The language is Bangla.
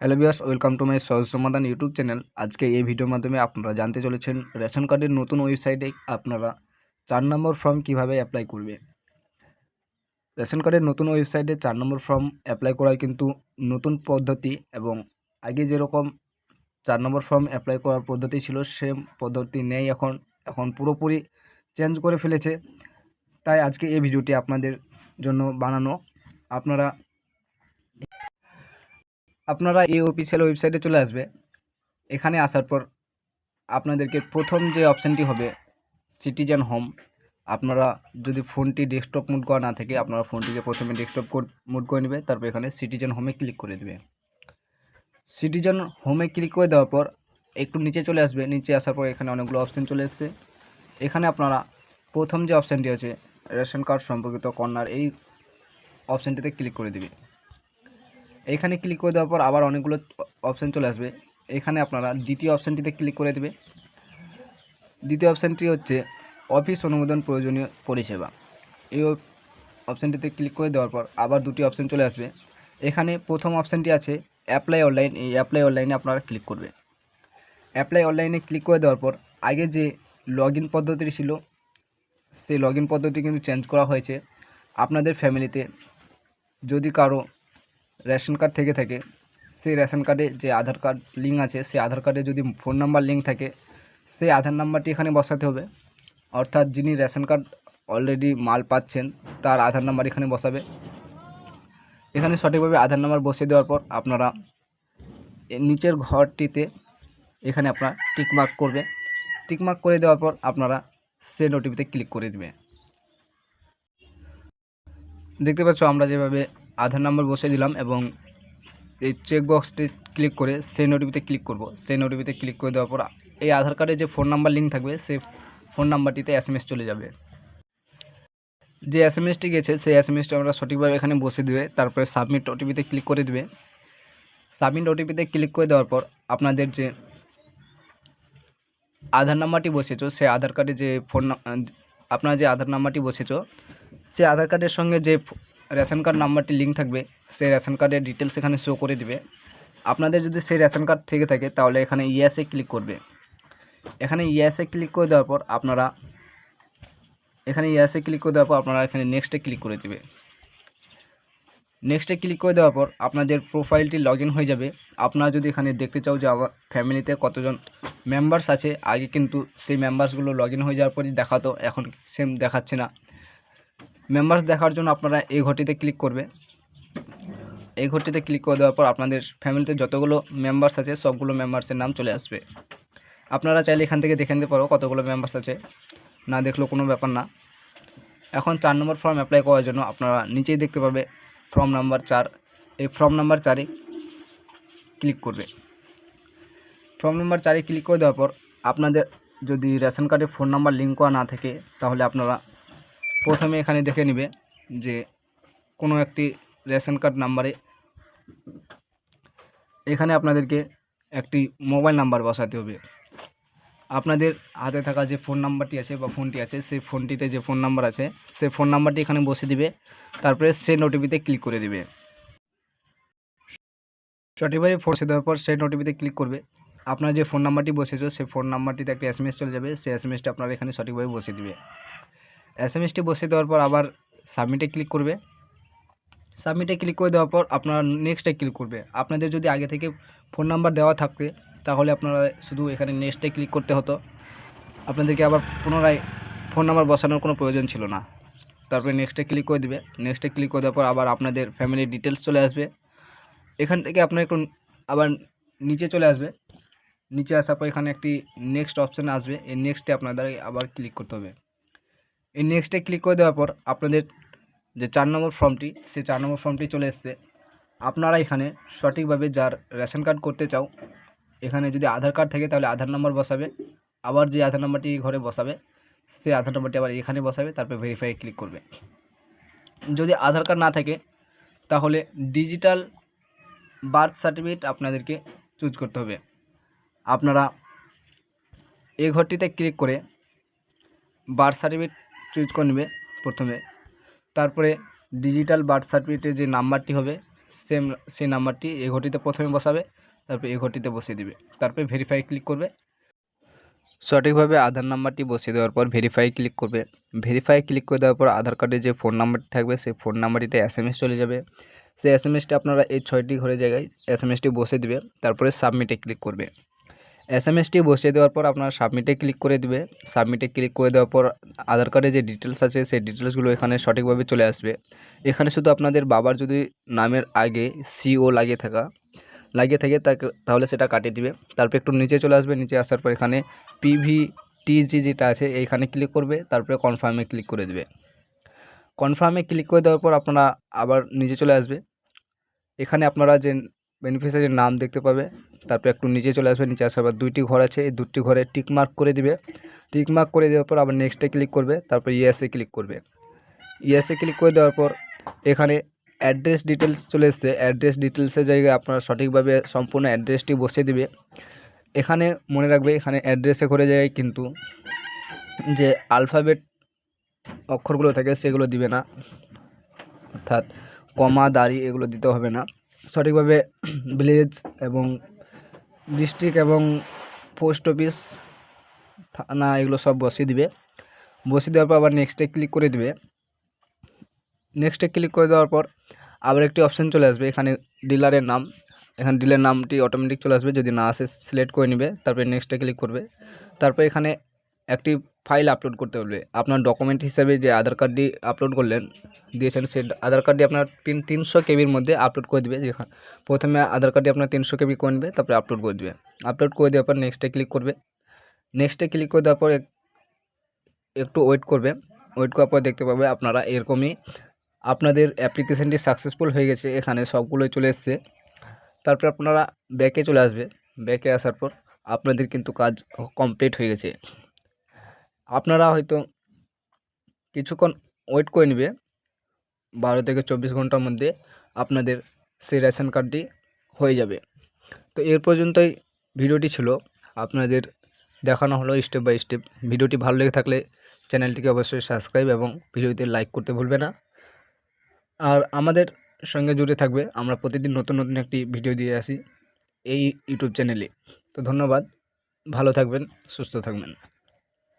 Hello Biyas welcome to my Sahaj Samadhan YouTube channel. আজকে এই ভিডিওর মাধ্যমে আপনারা জানতে চলেছেন রেশন কার্ডের নতুন ওয়েবসাইটে আপনারা চার নম্বর ফর্ম কীভাবে অ্যাপ্লাই করবে। রেশন কার্ডের নতুন ওয়েবসাইটে চার নম্বর ফর্ম অ্যাপ্লাই করা কিন্তু নতুন পদ্ধতি এবং আগে যেরকম চার নম্বর ফর্ম অ্যাপ্লাই করার পদ্ধতি ছিল, সেম পদ্ধতি নেই এখন। এখন পুরোপুরি চেঞ্জ করে ফেলেছে। তাই আজকে এই ভিডিওটি আপনাদের জন্য বানানো। আপনারা আপনারা এই অফিসিয়াল ওয়েবসাইটে চলে আসবে। এখানে আসার পর আপনাদেরকে প্রথম যে অপশানটি হবে সিটিজেন হোম আপনারা যদি ফোনটি ডেস্কটপ মুড করা না থাকে, আপনারা ফোনটিকে প্রথমে ডেস্কটপ মুড করে নেবে, তারপর এখানে সিটিজেন হোমে ক্লিক করে দেবে। সিটিজেন হোমে ক্লিক করে দেওয়ার পর একটু নিচে চলে আসবে। নিচে আসার পর এখানে অনেকগুলো অপশান চলে এসছে। এখানে আপনারা প্রথম যে অপশানটি আছে রেশন কার্ড সম্পর্কিত কর্নার এই অপশানটিতে ক্লিক করে দিবে। এখানে ক্লিক করে দেওয়ার পর আবার অনেকগুলো অপশান চলে আসবে। এখানে আপনারা দ্বিতীয় অপশানটিতে ক্লিক করে দেবে। দ্বিতীয় অপশানটি হচ্ছে অফিস অনুমোদন প্রয়োজনীয় পরিষেবা। এই অপশানটিতে ক্লিক করে দেওয়ার পর আবার দুটি অপশান চলে আসবে। এখানে প্রথম অপশানটি আছে অ্যাপ্লাই অনলাইন এই অ্যাপ্লাই অনলাইনে আপনারা ক্লিক করবে। অ্যাপ্লাই অনলাইনে ক্লিক করে দেওয়ার পর আগে যে লগ ইন পদ্ধতি ছিল, সেই লগ ইন পদ্ধতি কিন্তু চেঞ্জ করা হয়েছে। আপনাদের ফ্যামিলিতে যদি কারও রেশন কার্ড থেকে থাকে। সেই রেশন কার্ডে যে আধার কার্ড লিঙ্ক আছে, সেই আধার কার্ডে যদি ফোন নাম্বার লিঙ্ক থাকে, সেই আধার নাম্বারটি এখানে বসাতে হবে। অর্থাৎ যিনি রেশন কার্ড অলরেডি মাল পাচ্ছেন, তার আধার নাম্বার এখানে বসাবে। এখানে সঠিকভাবে আধার নাম্বার বসিয়ে দেওয়ার পর আপনারা নিচের ঘরটিতে এখানে আপনার টিকমার্ক করবে। টিকমার্ক করে দেওয়ার পর আপনারা সেন্ড ওটিপিতে ক্লিক করে দেবে। দেখতে পাচ্ছ আমরা যেভাবে আধার নাম্বার বসিয়ে দিলাম এবং এই চেক বক্সটি ক্লিক করে সেই ওটিপিতে ক্লিক করব। সেই ওটিপিতে ক্লিক করে দেওয়ার পর এই আধার কার্ডে যে ফোন নাম্বার লিঙ্ক থাকবে, সেই ফোন নাম্বারটিতে এস চলে যাবে। যে এস এম এসটি গেছে, সেই এস এম এসটি আমরা সঠিকভাবে এখানে বসে দেবে, তারপরে সাবমিট ওটিপিতে ক্লিক করে দেবে। সাবমিট ওটিপিতে ক্লিক করে দেওয়ার পর আপনাদের যে আধার নাম্বারটি বসেছো সেই আধার কার্ডে যে ফোন আপনার যে আধার নাম্বারটি বসেছো সেই আধার কার্ডের সঙ্গে যে রেশন কার্ড নাম্বারটি লিঙ্ক থাকবে, সেই রেশন কার্ডের ডিটেলস এখানে শো করে দিবে। আপনাদের যদি সেই রেশন কার্ড থেকে থাকে, তাহলে এখানে ইয়েসে ক্লিক করবে। এখানে ইয়েসে ক্লিক করে দেওয়ার পর আপনারা, এখানে ইয়েসে ক্লিক করে দেওয়ার পর আপনারা এখানে নেক্সটে ক্লিক করে দেবে। নেক্সটে ক্লিক করে দেওয়ার পর আপনাদের প্রোফাইলটি লগ হয়ে যাবে। আপনারা যদি এখানে দেখতে চাও যে আমার ফ্যামিলিতে কতজন মেম্বার্স আছে, আগে কিন্তু সেই মেম্বার্সগুলো লগ হয়ে যাওয়ার পরই দেখাতো, এখন সেম দেখাচ্ছে না। মেম্বার্স দেখার জন্য আপনারা এই ঘরটিতে ক্লিক করবে। এই ঘরটিতে ক্লিক করে দেওয়ার পর আপনাদের ফ্যামিলিতে যতগুলো মেম্বার্স আছে, সবগুলো মেম্বার্সের নাম চলে আসবে। আপনারা চাইলে এখান থেকে দেখে নিতে পারো কতগুলো মেম্বার্স আছে। না দেখলেও কোনো ব্যাপার না। এখন চার নম্বর ফর্ম অ্যাপ্লাই করার জন্য আপনারা নিচেই দেখতে পাবে ফর্ম নাম্বার চার। এই ফর্ম নাম্বার চারে ক্লিক করবে। ফর্ম নাম্বার চারে ক্লিক করে দেওয়ার পর আপনাদের যদি রেশন কার্ডে ফোন নাম্বার লিঙ্ক করা না থাকে, তাহলে আপনারা প্রথমে এখানে দেখে নেবে যে কোনো একটি রেশন কার্ড নাম্বারে এখানে আপনাদেরকে একটি মোবাইল নাম্বার বসাতে হবে। আপনাদের হাতে থাকা যে ফোন নাম্বারটি আছে বা ফোনটি আছে, সেই ফোনটিতে যে ফোন নাম্বার আছে, সেই ফোন নাম্বারটি এখানে বসে দিবে। তারপরে সে নোটিপিতে ক্লিক করে দিবে। সঠিকভাবে ফোর্সে দেওয়ার পর সেই নোটিপিতে ক্লিক করবে। আপনার যে ফোন নাম্বারটি বসেছো, সেই ফোন নাম্বারটিতে একটা এস চলে যাবে। সেই এস এম এসটি আপনারা এখানে সঠিকভাবে বসিয়ে দিবে। এস এম এসটি বসিয়ে দেওয়ার পর আবার সাবমিটে ক্লিক করবে। সাবমিটে ক্লিক করে দেওয়ার পর আপনারা নেক্সটে ক্লিক করবে। আপনাদের যদি আগে থেকে ফোন নাম্বার দেওয়া থাকতে, তাহলে আপনারা শুধু এখানে নেক্সটে ক্লিক করতে হতো। আপনাদেরকে আবার পুনরায় ফোন নাম্বার বসানোর কোনো প্রয়োজন ছিল না। তারপরে নেক্সটে ক্লিক করে দেবে। নেক্সটে ক্লিক করে দেওয়ার পর আবার আপনাদের ফ্যামিলির ডিটেলস চলে আসবে। এখান থেকে আপনার একটু আবার নিচে চলে আসবে। নিচে আসার পর এখানে একটি নেক্সট অপশান আসবে। এই নেক্সটে আপনাদের আবার ক্লিক করতে হবে। এই নেক্সটে ক্লিক করে দেওয়ার পর আপনাদের যে চার নম্বর ফর্মটি সেই চার নম্বর ফর্মটি চলে এসছে। আপনারা এখানে সঠিকভাবে যার রেশন কার্ড করতে চাও, এখানে যদি আধার কার্ড থাকে তাহলে আধার নাম্বার বসাবে। আবার যে আধার নাম্বারটি ঘরে বসাবে, সেই আধার নাম্বারটি আবার এখানে বসাবে, তারপর ভেরিফাই ক্লিক করবে। যদি আধার কার্ড না থাকে, তাহলে ডিজিটাল বার্থ সার্টিফিকেট আপনাদেরকে চুজ করতে হবে। আপনারা এই ঘরটিতে ক্লিক করে বার্থ সার্টিফিকেট চুজ করে নেবে প্রথমে। তারপরে ডিজিটাল বার্থ সার্টিফিকেটের যে নাম্বারটি হবে সেম সেই নাম্বারটি এই ঘটিতে প্রথমে বসাবে, তারপর এই ঘটিতে বসিয়ে দিবে। তারপরে ভেরিফাই ক্লিক করবে। সঠিকভাবে আধার নাম্বারটি বসিয়ে দেওয়ার পর ভেরিফাই ক্লিক করবে। ভেরিফাই ক্লিক করে দেওয়ার পর আধার কার্ডে যে ফোন নাম্বারটি থাকবে, সেই ফোন নাম্বারটিতে এস চলে যাবে। সেই এস আপনারা এই ছয়টি ঘরের জায়গায় এস এম এসটি বসে দিবে। তারপরে সাবমিটে ক্লিক করবে। এস এম এসটি বসিয়ে দেওয়ার পর আপনারা সাবমিটে ক্লিক করে দিবে। সাবমিটে ক্লিক করে দেওয়ার পর আধার কার্ডে যে ডিটেলস আছে, সেই ডিটেলসগুলো এখানে সঠিকভাবে চলে আসবে। এখানে শুধু আপনাদের বাবার যদি নামের আগে সিও লাগিয়ে থাকা, লাগিয়ে থাকে, তাকে, তাহলে সেটা কাটিয়ে দিবে। তারপর একটু নিচে চলে আসবে, নিচে আসার পর এখানে পিভি টিজি যেটা আছে, এইখানে ক্লিক করবে, তারপরে কনফার্মে ক্লিক করে দেবে। কনফার্মে ক্লিক করে দেওয়ার পর আপনারা আবার নিচে চলে আসবে। এখানে আপনারা যে বেনিফিশিয়ারির নাম দেখতে পাবে, তারপর একটু নিচে চলে আসবে, নিচে আসার পর দুইটি ঘর আছে, এই দুটি ঘরে টিক মার্ক করে দিবে। টিক মার্ক করে দেওয়ার পর আবার নেক্সটে ক্লিক করবে, তারপর ইয়েসে ক্লিক করবে। ইয়েসে ক্লিক করে দেওয়ার পর এখানে অ্যাড্রেস ডিটেলস চলে এসছে। অ্যাড্রেস ডিটেলসের জায়গায় আপনারা সঠিকভাবে সম্পূর্ণ অ্যাড্রেসটি বসিয়ে দিবে। এখানে মনে রাখবে, এখানে অ্যাড্রেসে করে যায় কিন্তু যে আলফাবেট অক্ষরগুলো থাকে সেগুলো দিবে না। অর্থাৎ, কমা, দাড়ি এগুলো দিতে হবে না। সঠিকভাবে ভিলেজ এবং ডিস্ট্রিক্ট এবং পোস্ট অফিস, থানা এগুলো সব বসিয়ে দিবে। বসিয়ে দেওয়ার পর আবার নেক্সটে ক্লিক করে দিবে। নেক্সটে ক্লিক করে দেওয়ার পর আবার একটি অপশান চলে আসবে, এখানে ডিলারের নাম। এখানে ডিলার নামটি অটোমেটিক চলে আসবে, যদি না আসে সিলেক্ট করে নেবে, তারপরে নেক্সটে ক্লিক করবে। তারপর এখানে একটি ফাইল আপলোড করতে বলবে। আপনার ডকুমেন্ট হিসাবে যে আধার কার্ডটি আপলোড করলেন দিয়েছেন সে আধার কার্ডটি আপনার তিন তিনশো কেবির মধ্যে আপলোড করে দেবে। যেখানে প্রথমে আধার কার্ডটি আপনার তিনশো কেবি করে নেবে, তারপরে আপলোড করে দেবে। আপলোড করে দেওয়ার পর নেক্সটে ক্লিক করবে। নেক্সটে ক্লিক করে দেওয়ার পর এক- একটু ওয়েট করবে। ওয়েট করার পর দেখতে পাবে আপনারা এরকমই আপনাদের অ্যাপ্লিকেশানটি সাকসেসফুল হয়ে গেছে, এখানে সবগুলোই চলে এসছে। তারপর আপনারা ব্যাকে চলে আসবে। ব্যাকে আসার পর আপনাদের কিন্তু কাজ কমপ্লিট হয়ে গেছে। আপনারা হয়তো কিছুক্ষণ ওয়েট করে নেবে। বারো থেকে চব্বিশ ঘণ্টার মধ্যে আপনাদের সেই রেশন কার্ডটি হয়ে যাবে। তো এর পর্যন্তই ভিডিওটি ছিল। আপনাদের দেখানো হলো স্টেপ বাই স্টেপ। ভিডিওটি ভালো লেগে থাকলে চ্যানেলটিকে অবশ্যই সাবস্ক্রাইব এবং ভিডিওতে লাইক করতে ভুলবে না। আর আমাদের সঙ্গে জুড়ে থাকবে। আমরা প্রতিদিন নতুন নতুন একটি ভিডিও দিয়ে আসি এই ইউটিউব চ্যানেলে। তো ধন্যবাদ। ভালো থাকবেন, সুস্থ থাকবেন।